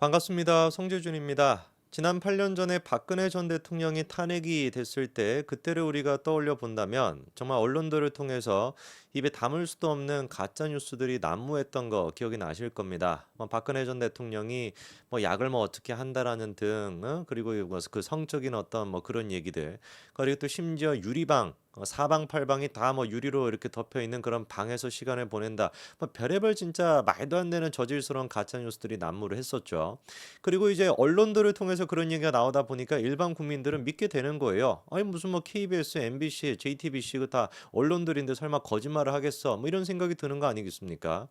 반갑습니다. 송재준입니다. 지난 8년 전에 박근혜 전 대통령이 탄핵이 됐을 때 그때를 우리가 떠올려 본다면 정말 언론들을 통해서 입에 담을 수도 없는 가짜 뉴스들이 난무했던 거 기억이 나실 겁니다. 뭐 박근혜 전 대통령이 뭐 약을 뭐 어떻게 한다라는 등 어? 그리고 뭐그 성적인 어떤 뭐 그런 얘기들 그리고 또 심지어 유리방 어, 사방팔방이 다 뭐 유리로 이렇게 덮여 있는 그런 방에서 시간을 보낸다. 뭐 별의별 진짜 말도 안 되는 저질스러운 가짜 뉴스들이 난무를 했었죠. 그리고 이제 언론들을 통해서 그런 얘기가 나오다 보니까 일반 국민들은 믿게 되는 거예요. 아니 무슨 뭐 KBS, MBC, JTBC 그다 언론들인데 설마 거짓말을 하겠어? 뭐 이런 생각이 드는 거 아니겠습니까?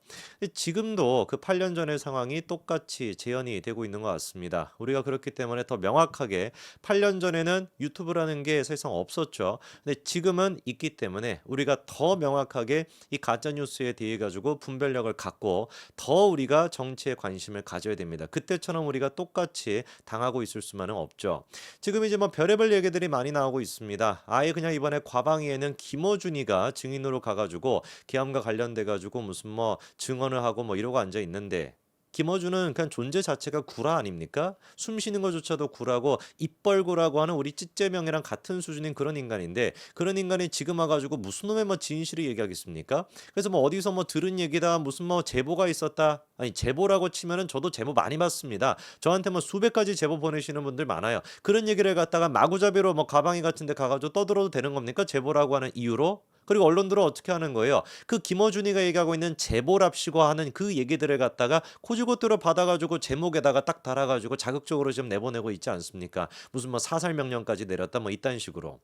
지금도 그 8년 전의 상황이 똑같이 재현이 되고 있는 것 같습니다. 우리가 그렇기 때문에 더 명확하게 8년 전에는 유튜브라는 게 사실상 없었죠. 근데 지금 은 있기 때문에 우리가 더 명확하게 이 가짜 뉴스에 대해 가지고 분별력을 갖고 더 우리가 정치에 관심을 가져야 됩니다. 그때처럼 우리가 똑같이 당하고 있을 수만은 없죠. 지금 이제 뭐 별의별 얘기들이 많이 나오고 있습니다. 아예 그냥 이번에 과방위에는 김어준이가 증인으로 가가지고 계엄과 관련돼 가지고 무슨 뭐 증언을 하고 뭐 이러고 앉아 있는데 김어준은 그냥 존재 자체가 구라 아닙니까? 숨 쉬는 것조차도 구라고 입벌구라고 하는 우리 찌째명이랑 같은 수준인 그런 인간인데 그런 인간이 지금 와가지고 무슨 놈의 뭐 진실을 얘기하겠습니까? 그래서 뭐 어디서 뭐 들은 얘기다 무슨 뭐 제보가 있었다 아니 제보라고 치면은 저도 제보 많이 받습니다. 저한테 뭐 수백 가지 제보 보내시는 분들 많아요. 그런 얘기를 갖다가 마구잡이로 뭐 가방이 같은데 가가지고 떠들어도 되는 겁니까? 제보라고 하는 이유로? 그리고 언론들은 어떻게 하는 거예요? 그 김어준이가 얘기하고 있는 제보랍시고 하는 그 얘기들을 갖다가 코지고대로 받아가지고 제목에다가 딱 달아가지고 자극적으로 지금 내보내고 있지 않습니까? 무슨 뭐 사살 명령까지 내렸다 뭐 이딴 식으로.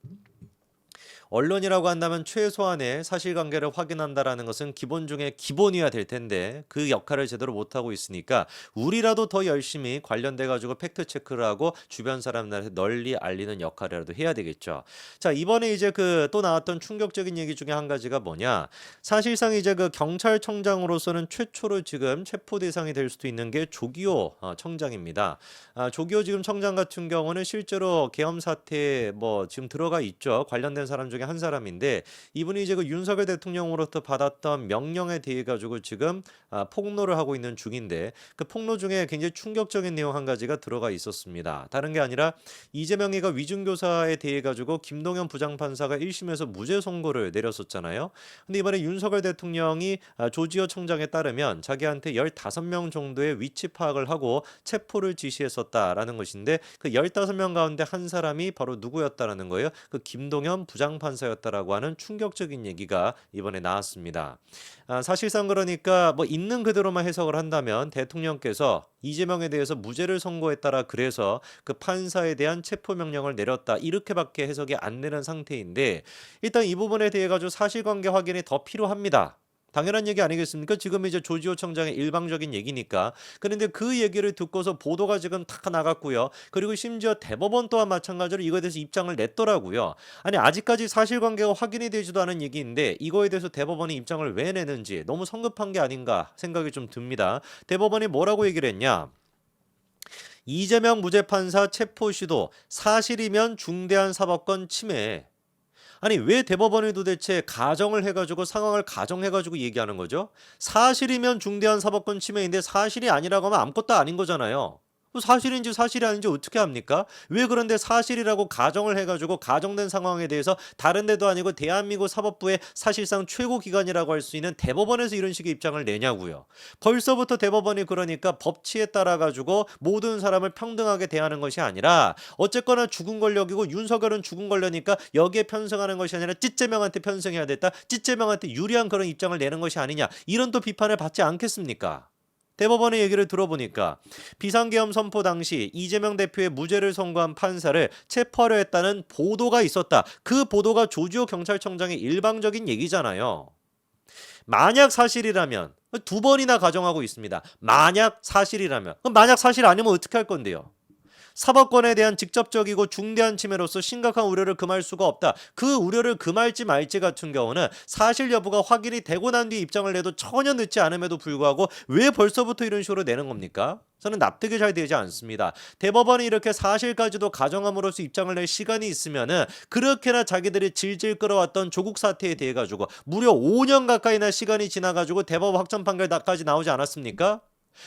언론이라고 한다면 최소한의 사실관계를 확인한다라는 것은 기본 중에 기본이어야 될 텐데 그 역할을 제대로 못하고 있으니까 우리라도 더 열심히 관련돼 가지고 팩트 체크를 하고 주변 사람들한테 널리 알리는 역할이라도 해야 되겠죠. 자 이번에 이제 그 또 나왔던 충격적인 얘기 중에 한 가지가 뭐냐 사실상 이제 그 경찰청장으로서는 최초로 지금 체포 대상이 될 수도 있는 게 조기호 어, 청장입니다. 아, 조기호 지금 청장 같은 경우는 실제로 계엄 사태에 뭐 지금 들어가 있죠. 관련된 사람 중에 한 사람인데 이분이 이제 그 윤석열 대통령으로부터 받았던 명령에 대해 가지고 지금 아, 폭로를 하고 있는 중인데 그 폭로 중에 굉장히 충격적인 내용 한 가지가 들어가 있었습니다. 다른 게 아니라 이재명이가 위중교사에 대해 가지고 김동연 부장판사가 1심에서 무죄 선고를 내렸었잖아요. 근데 이번에 윤석열 대통령이 아, 조지호 청장에 따르면 자기한테 15명 정도의 위치 파악을 하고 체포를 지시했었다라는 것인데 그 15명 가운데 한 사람이 바로 누구였다라는 거예요. 그 김동연 부장판 사였다라고 하는 충격적인 얘기가 이번에 나왔습니다. 아, 사실상 그러니까 뭐 있는 그대로만 해석을 한다면 대통령께서 이재명에 대해서 무죄를 선고했다라 그래서 그 판사에 대한 체포 명령을 내렸다 이렇게밖에 해석이 안 되는 상태인데 일단 이 부분에 대해 가지고 사실관계 확인이 더 필요합니다. 당연한 얘기 아니겠습니까? 지금 이제 조지호 청장의 일방적인 얘기니까. 그런데 그 얘기를 듣고서 보도가 지금 다 나갔고요. 그리고 심지어 대법원 또한 마찬가지로 이거에 대해서 입장을 냈더라고요. 아니 아직까지 사실관계가 확인이 되지도 않은 얘기인데 이거에 대해서 대법원이 입장을 왜 내는지 너무 성급한 게 아닌가 생각이 좀 듭니다. 대법원이 뭐라고 얘기를 했냐? 이재명 무죄 판사 체포 시도 사실이면 중대한 사법권 침해. 아니 왜 대법원이 도대체 가정을 해가지고 상황을 가정해가지고 얘기하는 거죠? 사실이면 중대한 사법권 침해인데 사실이 아니라고 하면 아무것도 아닌 거잖아요. 뭐 사실인지 사실이 아닌지 어떻게 합니까? 왜 그런데 사실이라고 가정을 해가지고 가정된 상황에 대해서 다른 데도 아니고 대한민국 사법부의 사실상 최고 기관이라고 할 수 있는 대법원에서 이런 식의 입장을 내냐고요. 벌써부터 대법원이 그러니까 법치에 따라 가지고 모든 사람을 평등하게 대하는 것이 아니라 어쨌거나 죽은 권력이고 윤석열은 죽은 권력이니까 여기에 편승하는 것이 아니라 찌째명한테 편승해야 됐다. 찌째명한테 유리한 그런 입장을 내는 것이 아니냐. 이런 또 비판을 받지 않겠습니까? 대법원의 얘기를 들어보니까 비상계엄 선포 당시 이재명 대표의 무죄를 선고한 판사를 체포하려 했다는 보도가 있었다. 그 보도가 조지호 경찰청장의 일방적인 얘기잖아요. 만약 사실이라면 두 번이나 가정하고 있습니다. 만약 사실이라면 그럼 만약 사실 아니면 어떻게 할 건데요? 사법권에 대한 직접적이고 중대한 침해로서 심각한 우려를 금할 수가 없다. 그 우려를 금할지 말지 같은 경우는 사실 여부가 확인이 되고 난 뒤 입장을 내도 전혀 늦지 않음에도 불구하고 왜 벌써부터 이런 식으로 내는 겁니까? 저는 납득이 잘 되지 않습니다. 대법원이 이렇게 사실까지도 가정함으로써 입장을 낼 시간이 있으면은 그렇게나 자기들이 질질 끌어왔던 조국 사태에 대해 가지고 무려 5년 가까이나 시간이 지나 가지고 대법원 확정 판결까지 나오지 않았습니까?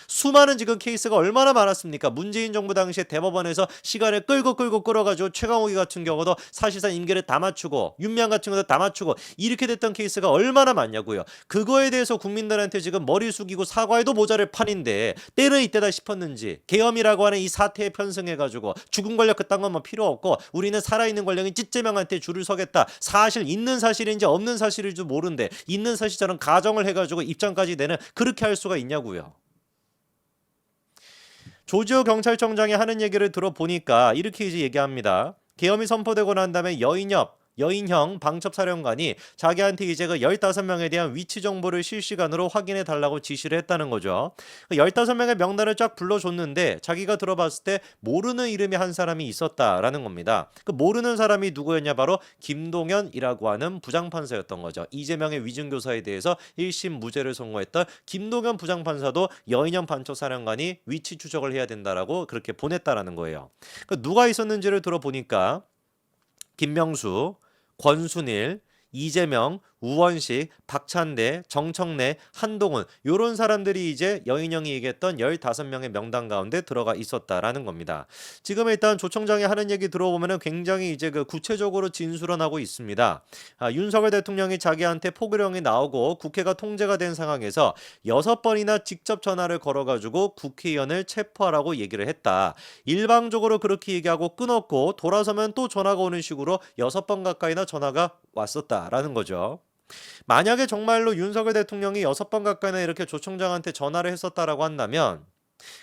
수많은 지금 케이스가 얼마나 많았습니까? 문재인 정부 당시에 대법원에서 시간을 끌고 끌고 끌어가지고 최강욱이 같은 경우도 사실상 임계를 다 맞추고 윤미향 같은 경우도 다 맞추고 이렇게 됐던 케이스가 얼마나 많냐고요. 그거에 대해서 국민들한테 지금 머리 숙이고 사과해도 모자랄 판인데 때는 이때다 싶었는지 계엄이라고 하는 이 사태에 편승해가지고 죽은 권력 그딴 건뭐 필요 없고 우리는 살아있는 권력인 찌제명한테 줄을 서겠다. 사실 있는 사실인지 없는 사실인지 모르는데 있는 사실처럼 가정을 해가지고 입장까지 내는 그렇게 할 수가 있냐고요. 조지호 경찰청장이 하는 얘기를 들어보니까 이렇게 이제 얘기합니다. 계엄이 선포되고 난 다음에 여인협 여인형 방첩 사령관이 자기한테 이제 그 15명에 대한 위치 정보를 실시간으로 확인해 달라고 지시를 했다는 거죠. 그 15명의 명단을 쫙 불러줬는데 자기가 들어봤을 때 모르는 이름이 한 사람이 있었다라는 겁니다. 그 모르는 사람이 누구였냐 바로 김동현이라고 하는 부장판사였던 거죠. 이재명의 위증교사에 대해서 1심 무죄를 선고했던 김동현 부장판사도 여인형 방첩 사령관이 위치 추적을 해야 된다라고 그렇게 보냈다라는 거예요. 그 누가 있었는지를 들어보니까 김명수, 권순일, 이재명, 우원식, 박찬대, 정청래, 한동훈 요런 사람들이 이제 여인영이 얘기했던 15명의 명단 가운데 들어가 있었다라는 겁니다. 지금 일단 조청장이 하는 얘기 들어보면은 굉장히 이제 그 구체적으로 진술을 하고 있습니다. 아, 윤석열 대통령이 자기한테 포교령이 나오고 국회가 통제가 된 상황에서 여섯 번이나 직접 전화를 걸어가지고 국회의원을 체포하라고 얘기를 했다. 일방적으로 그렇게 얘기하고 끊었고 돌아서면 또 전화가 오는 식으로 여섯 번 가까이나 전화가 왔었다라는 거죠. 만약에 정말로 윤석열 대통령이 여섯 번 가까이나 이렇게 조총장한테 전화를 했었다라고 한다면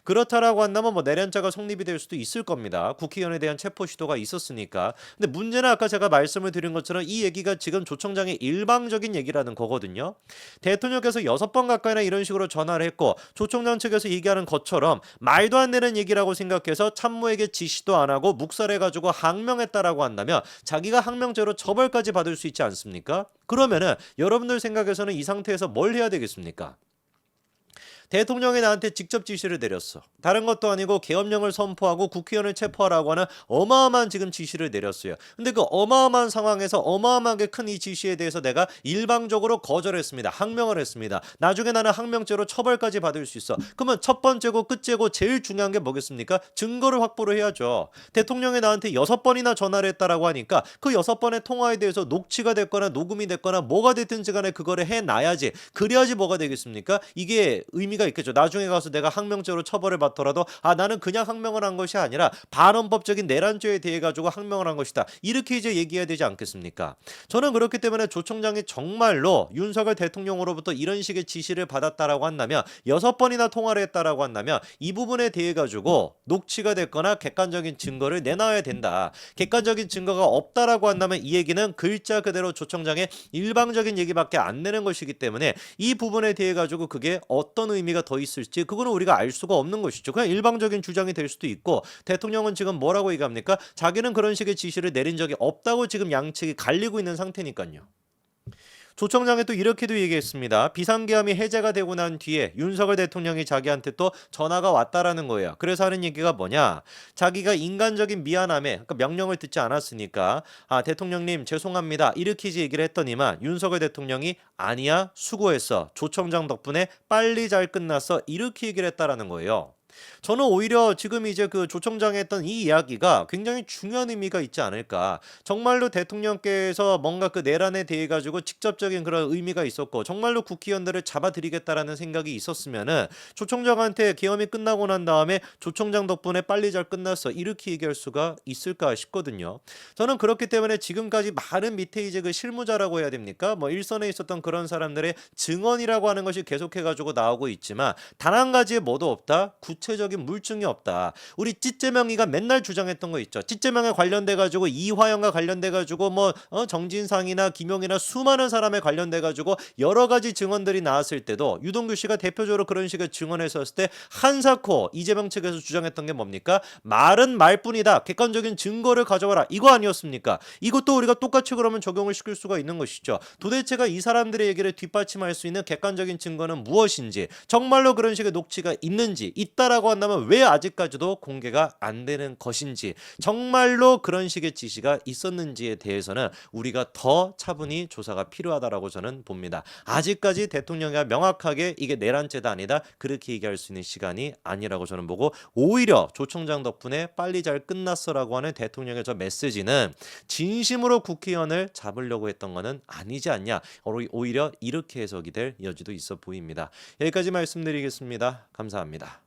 그렇다라고 한다면 뭐 내란죄가 성립이 될 수도 있을 겁니다. 국회의원에 대한 체포 시도가 있었으니까. 근데 문제는 아까 제가 말씀을 드린 것처럼 이 얘기가 지금 조청장의 일방적인 얘기라는 거거든요. 대통령께서 여섯 번 가까이나 이런 식으로 전화를 했고 조청장 측에서 얘기하는 것처럼 말도 안 되는 얘기라고 생각해서 참모에게 지시도 안 하고 묵살해가지고 항명했다라고 한다면 자기가 항명죄로 처벌까지 받을 수 있지 않습니까? 그러면은 여러분들 생각에서는 이 상태에서 뭘 해야 되겠습니까? 대통령이 나한테 직접 지시를 내렸어. 다른 것도 아니고 계엄령을 선포하고 국회의원을 체포하라고 하는 어마어마한 지금 지시를 내렸어요. 근데 그 어마어마한 상황에서 어마어마하게 큰 이 지시에 대해서 내가 일방적으로 거절했습니다. 항명을 했습니다. 나중에 나는 항명죄로 처벌까지 받을 수 있어. 그러면 첫 번째고 끝째고 제일 중요한 게 뭐겠습니까? 증거를 확보를 해야죠. 대통령이 나한테 여섯 번이나 전화를 했다라고 하니까 그 여섯 번의 통화에 대해서 녹취가 됐거나 녹음이 됐거나 뭐가 됐든지 간에 그거를 해놔야지. 그래야지 뭐가 되겠습니까? 이게 의미 가 있겠죠. 나중에 가서 내가 항명죄로 처벌을 받더라도 아 나는 그냥 항명을 한 것이 아니라 반헌법적인 내란죄에 대해 가지고 항명을 한 것이다. 이렇게 이제 얘기해야 되지 않겠습니까? 저는 그렇기 때문에 조 총장이 정말로 윤석열 대통령으로부터 이런 식의 지시를 받았다라고 한다면 여섯 번이나 통화를 했다라고 한다면 이 부분에 대해 가지고 녹취가 됐거나 객관적인 증거를 내놔야 된다. 객관적인 증거가 없다라고 한다면 이 얘기는 글자 그대로 조 총장의 일방적인 얘기밖에 안 되는 것이기 때문에 이 부분에 대해 가지고 그게 어떤 의미 가 더 있을지 그거는 우리가 알 수가 없는 것이죠. 그냥 일방적인 주장이 될 수도 있고 대통령은 지금 뭐라고 얘기합니까? 자기는 그런 식의 지시를 내린 적이 없다고 지금 양측이 갈리고 있는 상태니까요. 조청장이 또 이렇게도 얘기했습니다. 비상계엄이 해제가 되고 난 뒤에 윤석열 대통령이 자기한테 또 전화가 왔다라는 거예요. 그래서 하는 얘기가 뭐냐? 자기가 인간적인 미안함에 그러니까 명령을 듣지 않았으니까 아 대통령님 죄송합니다 이렇게 이제 얘기를 했더니만 윤석열 대통령이 아니야 수고했어 조청장 덕분에 빨리 잘 끝났어 이렇게 얘기를 했다라는 거예요. 저는 오히려 지금 이제 그 조청장이 했던 이 이야기가 굉장히 중요한 의미가 있지 않을까. 정말로 대통령께서 뭔가 그 내란에 대해 가지고 직접적인 그런 의미가 있었고 정말로 국회의원들을 잡아들이겠다라는 생각이 있었으면은 조청장한테 계엄이 끝나고 난 다음에 조청장 덕분에 빨리 잘 끝났어 이렇게 얘기할 수가 있을까 싶거든요. 저는 그렇기 때문에 지금까지 많은 밑에 이제 그 실무자라고 해야 됩니까? 뭐 일선에 있었던 그런 사람들의 증언이라고 하는 것이 계속해 가지고 나오고 있지만 단 한 가지에 뭐도 없다. 구체 적인 물증이 없다. 우리 찌제명이가 맨날 주장했던 거 있죠. 찌제명에 관련돼 가지고 이화영과 관련돼 가지고 뭐 어, 정진상이나 김용이나 수많은 사람에 관련돼 가지고 여러 가지 증언들이 나왔을 때도 유동규 씨가 대표적으로 그런 식의 증언했었을 때 한사코 이재명 측에서 주장했던 게 뭡니까? 말은 말뿐이다. 객관적인 증거를 가져와라. 이거 아니었습니까? 이것도 우리가 똑같이 그러면 적용을 시킬 수가 있는 것이죠. 도대체가 이 사람들의 얘기를 뒷받침할 수 있는 객관적인 증거는 무엇인지 정말로 그런 식의 녹취가 있는지 있다라 있다라고 한다면 왜 아직까지도 공개가 안 되는 것인지 정말로 그런 식의 지시가 있었는지에 대해서는 우리가 더 차분히 조사가 필요하다라고 저는 봅니다. 아직까지 대통령이 명확하게 이게 내란죄다 아니다 그렇게 얘기할 수 있는 시간이 아니라고 저는 보고 오히려 조 총장 덕분에 빨리 잘 끝났어라고 하는 대통령의 저 메시지는 진심으로 국회의원을 잡으려고 했던 거는 아니지 않냐 오히려 이렇게 해석이 될 여지도 있어 보입니다. 여기까지 말씀드리겠습니다. 감사합니다.